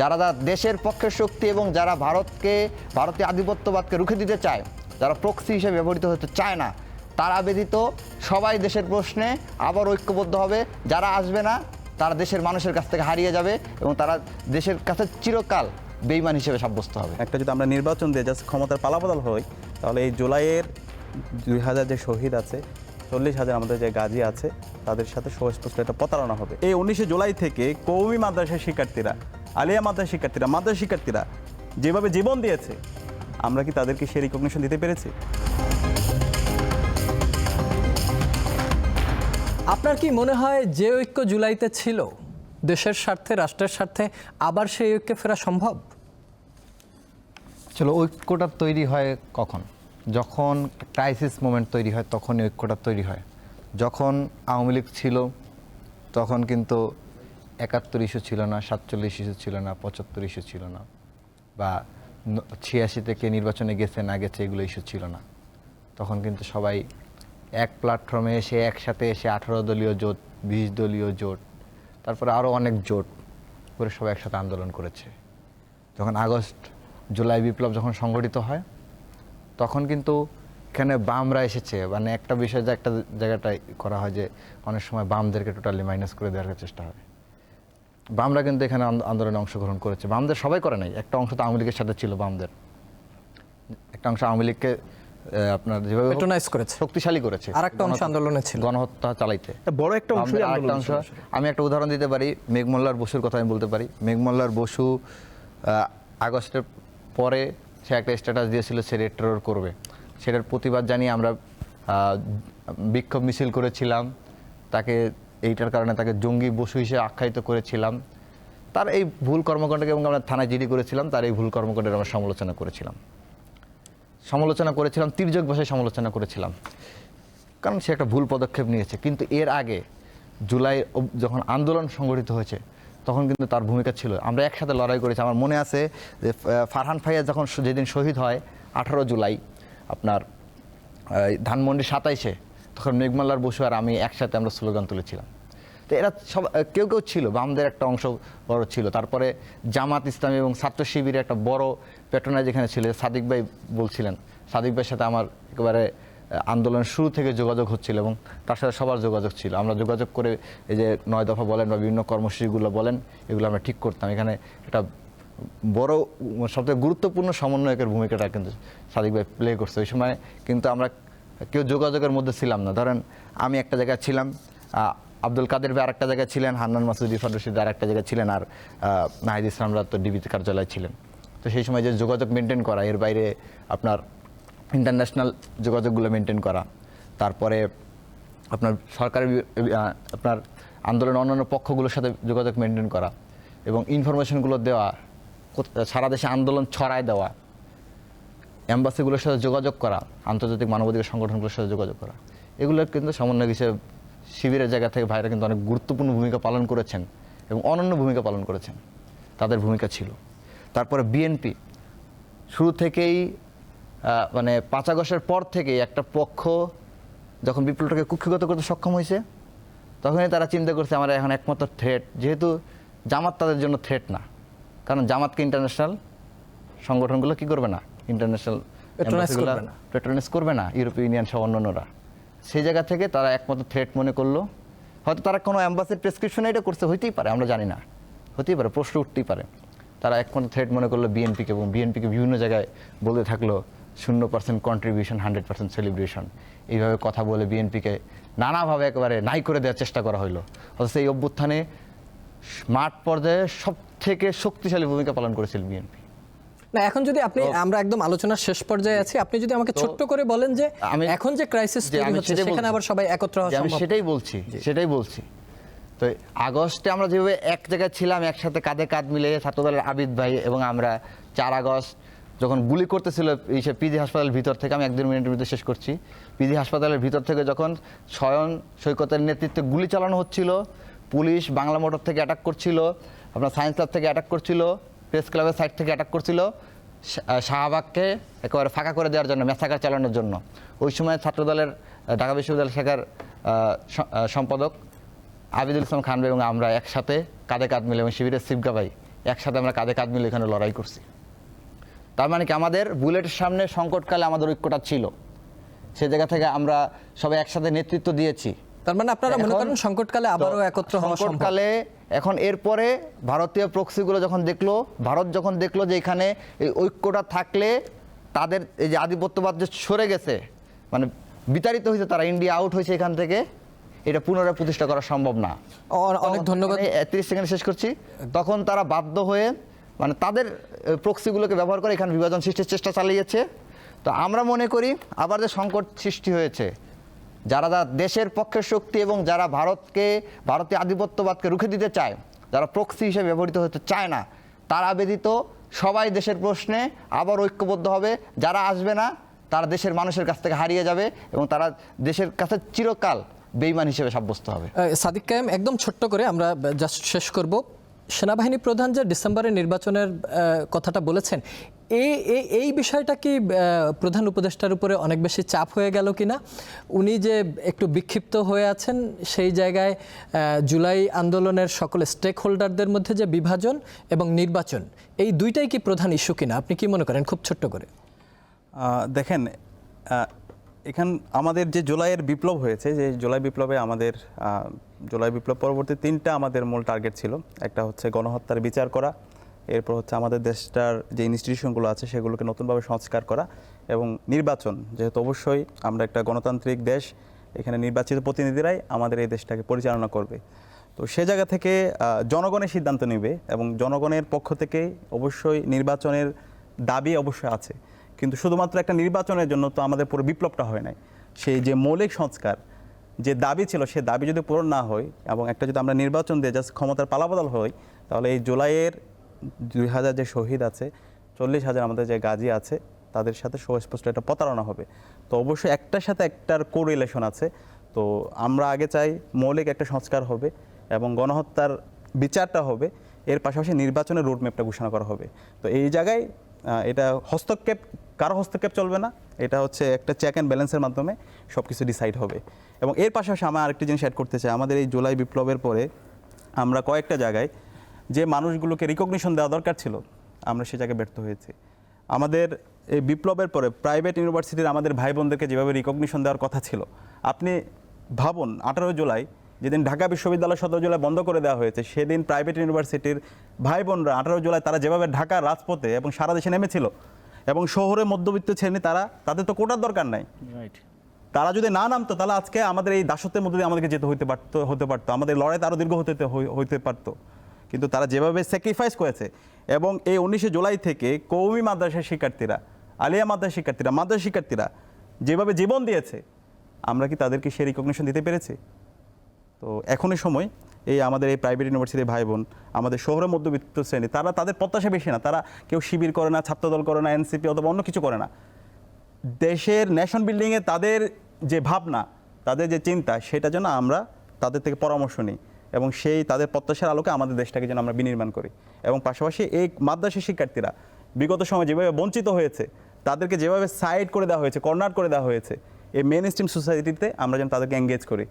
যারা দেশের পক্ষের শক্তি এবং যারা ভারতকে ভারতীয় আধিপত্যবাদকে রুখে দিতে চায়, যারা প্রক্সি হিসেবে ব্যবহৃত হতে চায় না, তারা ব্যতীত সবাই দেশের প্রশ্নে আবার ঐক্যবদ্ধ হবে। যারা আসবে না, তারা দেশের মানুষের কাছ থেকে হারিয়ে যাবে এবং তারা দেশের কাছে চিরকাল বেইমান হিসেবে সাব্যস্ত হবে। একটা যদি আমরা নির্বাচন দিয়ে জাস্ট ক্ষমতার পালাবদল হই, তাহলে এই জুলাইয়ের দুই হাজার যে শহীদ আছে, চল্লিশ হাজার আমাদের যে গাজী আছে, তাদের সাথে সুস্পষ্ট একটা প্রতারণা হবে। এই উনিশে জুলাই থেকে কৌমি মাদ্রাসার শিক্ষার্থীরা আলিয়া মাদ্রাসার শিক্ষার্থীরা মাদ্রাসা শিক্ষার্থীরা যেভাবে জীবন দিয়েছে আমরা কি তাদেরকে সে রিকগনিশন দিতে পেরেছি? আপনার কি মনে হয় যে ঐক্য জুলাইতে ছিল? দেশের স্বার্থে রাষ্ট্রের স্বার্থে আবার সেই ঐক্যে ফেরা সম্ভব? চলো ঐক্যটা তৈরি হয় কখন? যখন ক্রাইসিস মোমেন্ট তৈরি হয় তখনই ঐক্যটা তৈরি হয়। যখন আওয়ামী লীগ ছিল তখন কিন্তু একাত্তর ইস্যু ছিল না, সাতচল্লিশ ইস্যু ছিল না, পঁচাত্তর ইস্যু ছিল না, বা ছিয়াশি থেকে নির্বাচনে গেছে, না গেছে, এগুলো ইস্যু ছিল না। তখন কিন্তু সবাই এক প্ল্যাটফর্মে এসে, একসাথে এসে আঠারো দলীয় জোট, বিশ দলীয় জোট, তারপরে আরও অনেক জোট করে সবাই একসাথে আন্দোলন করেছে। যখন আগস্ট, জুলাই বিপ্লব যখন সংগঠিত হয়, তখন কিন্তু এখানে বামরা এসেছে। মানে একটা বিষয় যে একটা জায়গাটায় করা হয় যে, অনেক সময় বামদেরকে টোটালি মাইনাস করে দেওয়ার চেষ্টা হয়। বামরা কিন্তু এখানে আন্দো- আন্দোলনে অংশগ্রহণ করেছে। বামদের সবাই করে নাই। একটা অংশ তো আওয়ামী লীগের সাথে ছিল বামদের। একটা অংশ আওয়ামী লীগকে আপনার যেভাবে পেট্রোনাইজ করেছে। শক্তিশালী করেছে। আর একটা অংশ আন্দোলনে ছিল। গণহত্যা চালাইতে। বড় একটা অংশই আমাদের আরেকটা অংশ আমি একটা উদাহরণ দিতে পারি মেঘমল্লার বসুর কথা আমি বলতে পারি। মেঘমল্লার বসু আহ, আগস্টের পরে সে একটা স্ট্যাটাস দিয়েছিল সে রেড টেরর করবে। সেটার প্রতিবাদ জানিয়ে আমরা আহ, বিক্ষোভ মিছিল করেছিলাম। তাকে এইটার কারণে তাকে জঙ্গি বসু হিসেবে আখ্যায়িত করেছিলাম। তার এই ভুল কর্মকাণ্ডকে এবং আমরা থানায় জিডি করেছিলাম, তার এই ভুল কর্মকাণ্ডের আমরা সমালোচনা করেছিলাম। সমালোচনা করেছিলাম, তির্যক ভাষায় সমালোচনা করেছিলাম। কারণ সে একটা ভুল পদক্ষেপ নিয়েছে। কিন্তু এর আগে জুলাই যখন আন্দোলন সংগঠিত হয়েছে, তখন কিন্তু তার ভূমিকা ছিল। আমরা একসাথে লড়াই করেছি। আমার মনে আছে যে ফারহান ফাইয়া যখন যেদিন শহীদ হয়, আঠারো জুলাই, আপনার ধানমন্ডি সাতাইশে, তখন মেঘমাল্লার বসু আর আমি একসাথে আমরা স্লোগান তুলেছিলাম। তো এরা সব কেউ কেউ ছিল, বামদের একটা অংশ বড় ছিল। তারপরে জামাত ইসলামী এবং ছাত্র শিবিরের একটা বড় পেট্রোনাইজ যেখানে ছিল। সাদিক ভাই বলছিলেন, সাদিক ভাইয়ের সাথে আমার একেবারে আন্দোলন শুরু থেকে যোগাযোগ হচ্ছিল এবং তার সাথে সবার যোগাযোগ ছিল। আমরা যোগাযোগ করে এই যে নয় দফা বলেন বা বিভিন্ন কর্মসূচিগুলো বলেন, এগুলো আমরা ঠিক করতাম। এখানে একটা বড় সবথেকে গুরুত্বপূর্ণ সমন্বয়কের ভূমিকাটা কিন্তু সাদিক ভাই প্লে করছে। ওই সময় কিন্তু আমরা কেউ যোগাযোগের মধ্যে ছিলাম না। ধরেন, আমি একটা জায়গায় ছিলাম আব্দুল কাদের ভাই আরেকটা জায়গায় ছিলেন, হান্নান মাসুদ ইরফান রশিদ আরেকটা জায়গায় ছিলেন, আর নাহিদ ইসলামরা তো ডিবিতে কার্যালয় ছিলেন। তো সেই সময় যে যোগাযোগ মেনটেন করা, এর বাইরে আপনার ইন্টারন্যাশনাল যোগাযোগগুলো মেনটেন করা, তারপরে আপনার সরকারের আপনার আন্দোলনের অন্যান্য পক্ষগুলোর সাথে যোগাযোগ মেনটেন করা এবং ইনফরমেশনগুলো দেওয়া সারা দেশে আন্দোলন ছড়ায় দেওয়া অ্যাম্বাসিগুলোর সাথে যোগাযোগ করা, আন্তর্জাতিক মানবাধিকার সংগঠনগুলোর সাথে যোগাযোগ করা, এগুলো কিন্তু সমন্বয় হিসেবে শিবিরের জায়গা থেকে ভাইরা কিন্তু অনেক গুরুত্বপূর্ণ ভূমিকা পালন করেছেন এবং অনন্য ভূমিকা পালন করেছেন। তাদের ভূমিকা ছিল। তারপরে বিএনপি শুরু থেকেই মানে পাঁচ আগস্টের পর থেকেই একটা পক্ষ যখন বিপ্লবটাকে কুক্ষিগত করতে সক্ষম হয়েছে তখনই তারা চিন্তা করছে আমার এখন একমাত্র থ্রেট যেহেতু জামাত তাদের জন্য থ্রেট না। কারণ জামাতকে ইন্টারন্যাশনাল সংগঠনগুলো কি করবে না? ইন্টারন্যাশনাল Patronize করবে না। পেট্রোনাইজ করবে না। ইউরোপীয় ইউনিয়ন সহ অন্যান্যরা। সেই জায়গা থেকে তারা একমাত্র থ্রেট মনে করল। হয়তো তারা কোনো অ্যাম্বাসির প্রেসক্রিপশনে এটা করছে, হইতেই পারে, আমরা জানি না। হতেই পারে, প্রশ্ন উঠতেই পারে। তারা একমাত্র থ্রেট মনে করল বিএনপিকে এবং বিএনপিকে বিভিন্ন জায়গায় বলতে থাকল, শূন্য percent contribution hundred percent celebration এইভাবে কথা বলে বিএনপিকে নানাভাবে একেবারে নাই করে দেওয়ার চেষ্টা করা হলো অথচ এই অভ্যুত্থানে মাঠ পর্যায়ে সব থেকে শক্তিশালী ভূমিকা পালন করেছিল বিএনপি না এখন যদি আপনি আমরা একদম আলোচনার শেষ পর্যায়ে আছি আপনি যদি আমাকে ছোট্ট করে বলেন যে আমি- এখন যে ক্রাইসিস তৈরি হচ্ছে সেখানে আবার সবাই একত্র হওয়া সম্ভব। সেটাই বলছি সেটাই বলছি। তো আগস্টে আমরা যেভাবে এক জায়গায় ছিলাম একসাথে কাঁধে কাঁধ মিলে ছাত্রদলের আবিদ ভাই এবং আমরা চার আগস্ট যখন গুলি করতেছিল এই সে পিজি হাসপাতালের ভিতর থেকে আমি এক দেড় মিনিটের ভিতরে শেষ করছি। পিজি হাসপাতালের ভিতর থেকে যখন স্বয়ং সৈকতের নেতৃত্বে গুলি চালানো হচ্ছিল পুলিশ বাংলা মোটর থেকে অ্যাটাক করছিল আপনার সায়েন্স ক্লাব থেকে অ্যাটাক করছিল প্রেস ক্লাবের সাইড থেকে অ্যাটাক করছিল শাহবাগকে একেবারে ফাঁকা করে দেওয়ার জন্য মেসাকার চালানোর জন্য। ওই সময় ছাত্রদলের ঢাকা বিশ্ববিদ্যালয় শাখার সম্পাদক আবিদুল ইসলাম খান এবং আমরা একসাথে কাঁধে কাঁধ মিলে এবং শিবিরের শিবগা ভাই একসাথে আমরা কাঁধে কাঁধ মিলে এখানে লড়াই করছি। তার মানে কি আমাদের বুলেটের সামনে সংকটকালে আমাদের ঐক্যটা ছিল। সে জায়গা থেকে আমরা সবাই একসাথে নেতৃত্ব দিয়েছি। তার মানে আপনারা মনে করেন সংকটকালে আবারও একত্র হওয়া সংকটকালে এখন এরপরে ভারতীয় প্রক্সিগুলো যখন দেখল ভারত যখন দেখল যে এখানে এই ঐক্যটা থাকলে তাদের এই যে আধিপত্যবাদ যে সরে গেছে মানে বিতাড়িত হয়েছে তারা ইন্ডিয়া আউট হয়েছে এখান থেকে এটা পুনরায় প্রতিষ্ঠা করা সম্ভব না। অনেক ধন্যবাদ। তিরিশ সেকেন্ড শেষ করছি। তখন তারা বাধ্য হয়ে মানে তাদের প্রক্সিগুলোকে ব্যবহার করে এখানে বিভাজন সৃষ্টির চেষ্টা চালিয়েছে। তো আমরা মনে করি আবার যে সংকট সৃষ্টি হয়েছে যারা যারা দেশের পক্ষের শক্তি এবং যারা ভারতকে ভারতীয় আধিপত্যবাদকে রুখে দিতে চায়, যারা প্রক্সি হিসেবে ব্যবহৃত হতে চায় না, তারা ব্যতীত সবাই দেশের প্রশ্নে আবার ঐক্যবদ্ধ হবে। যারা আসবে না, তারা দেশের মানুষের কাছ থেকে হারিয়ে যাবে এবং তারা দেশের কাছে চিরকাল বেইমান হিসেবে সাব্যস্ত হবে। সাদিক কায়েম, একদম ছোট্ট করে আমরা জাস্ট শেষ করব। সেনাবাহিনী প্রধান যে ডিসেম্বরের নির্বাচনের কথাটা বলেছেন এই বিষয়টা কি প্রধান উপদেষ্টার উপরে অনেক বেশি চাপ হয়ে গেল কিনা? উনি যে একটু বিক্ষিপ্ত হয়ে আছেন, সেই জায়গায় জুলাই আন্দোলনের সকল স্টেক হোল্ডারদের মধ্যে যে বিভাজন এবং নির্বাচন, এই দুইটাই কি প্রধান ইস্যু কিনা? আপনি কি মনে করেন? খুব ছোট্ট করে। দেখেন এখান আমাদের যে জুলাইয়ের বিপ্লব হয়েছে, যে জুলাই বিপ্লবে আমাদের জুলাই বিপ্লব পরবর্তী তিনটা আমাদের মূল টার্গেট ছিল। একটা হচ্ছে গণহত্যার বিচার করা এরপর হচ্ছে আমাদের দেশটার যে ইনস্টিটিউশনগুলো আছে, সেগুলোকে নতুনভাবে সংস্কার করা এবং নির্বাচন। যেহেতু অবশ্যই আমরা একটা গণতান্ত্রিক দেশ, এখানে নির্বাচিত প্রতিনিধিরাই আমাদের এই দেশটাকে পরিচালনা করবে। তো সে জায়গা থেকে জনগণের সিদ্ধান্ত নেবে এবং জনগণের পক্ষ থেকে অবশ্যই নির্বাচনের দাবি অবশ্যই আছে। কিন্তু শুধুমাত্র একটা নির্বাচনের জন্য তো আমাদের পুরো বিপ্লবটা হয় নাই। সেই যে মৌলিক সংস্কার, যে দাবি ছিল, সে দাবি যদি পূরণ না হয় এবং একটা যদি আমরা নির্বাচন দিয়ে জাস্ট ক্ষমতার পালাবদল হই তাহলে এই জুলাইয়ের দুই হাজার যে শহীদ আছে, চল্লিশ হাজার আমাদের যে গাজী আছে, তাদের সাথে সুস্পষ্ট একটা প্রতারণা হবে। তো অবশ্যই একটার সাথে একটার কোরিলেশন আছে। তো আমরা আগে চাই মৌলিক একটা সংস্কার হবে এবং গণহত্যার বিচারটা হবে। এর পাশাপাশি নির্বাচনের রোডম্যাপটা ঘোষণা করা হবে। তো এই জায়গায় এটা হস্তক্ষেপ, কারও হস্তক্ষেপ চলবে না। এটা হচ্ছে একটা চেক অ্যান্ড ব্যালেন্সের মাধ্যমে সব কিছু ডিসাইড হবে। এবং এর পাশাপাশি আমার আরেকটি জিনিস অ্যাড করতে চাই। আমাদের এই জুলাই বিপ্লবের পরে আমরা কয়েকটা জায়গায় যে মানুষগুলোকে রিকগনিশন দেওয়া দরকার ছিল আমরা সে জায়গায় ব্যর্থ হয়েছি। আমাদের এই বিপ্লবের পরে প্রাইভেট ইউনিভার্সিটির আমাদের ভাই বোনদেরকে যেভাবে রিকগনিশন দেওয়ার কথা ছিল আপনি ভাবুন আঠারো জুলাই যেদিন ঢাকা বিশ্ববিদ্যালয় সতেরো জুলাই বন্ধ করে দেওয়া হয়েছে সেদিন প্রাইভেট ইউনিভার্সিটির ভাই বোনরা আঠারো জুলাই তারা যেভাবে ঢাকার রাজপথে এবং সারা দেশে নেমেছিল এবং শহরে মধ্যবিত্ত শ্রেণি তারা তাদের তো কোটার দরকার নাই। তারা যদি না নামতো তাহলে আজকে আমাদের এই দাসত্বের মধ্যে দিয়ে আমাদেরকে যেতে হইতে পারতো হতে পারতো। আমাদের লড়াই আরও দীর্ঘ হতে হই- হইতে পারতো। কিন্তু তারা যেভাবে স্যাক্রিফাইস করেছে। এবং এই উনিশে জুলাই থেকে কৌমি মাদ্রাসার শিক্ষার্থীরা, আলিয়া মাদ্রাসার শিক্ষার্থীরা মাদ্রাসা শিক্ষার্থীরা যেভাবে জীবন দিয়েছে, আমরা কি তাদেরকে সে রিকগনিশন দিতে পেরেছি? তো এখনই সময়, এই আমাদের এই প্রাইভেট ইউনিভার্সিটির ভাই বোন আমাদের শহরের মধ্যবিত্ত শ্রেণি, তারা তাদের প্রত্যাশা বেশি না, তারা কেউ শিবির করে না, ছাত্রদল করে না এনসিপি অথবা অন্য কিছু করে না। দেশের ন্যাশন বিল্ডিংয়ে তাদের যে ভাবনা, তাদের যে চিন্তা, সেটা যেন আমরা তাদের থেকে পরামর্শ নিই। এবং সেই তাদের প্রত্যাশার আলোকে আমাদের দেশটাকে যেন আমরা বিনির্মাণ করি। এবং পাশাপাশি এই মাদ্রাসা শিক্ষার্থীরা বিগত সময় যেভাবে বঞ্চিত হয়েছে, তাদেরকে যেভাবে সাইড করে দেওয়া হয়েছে কর্নার করে দেওয়া হয়েছে, এই মেন স্ট্রিম সোসাইটিতে আমরা যেন তাদেরকে এঙ্গেজ করি।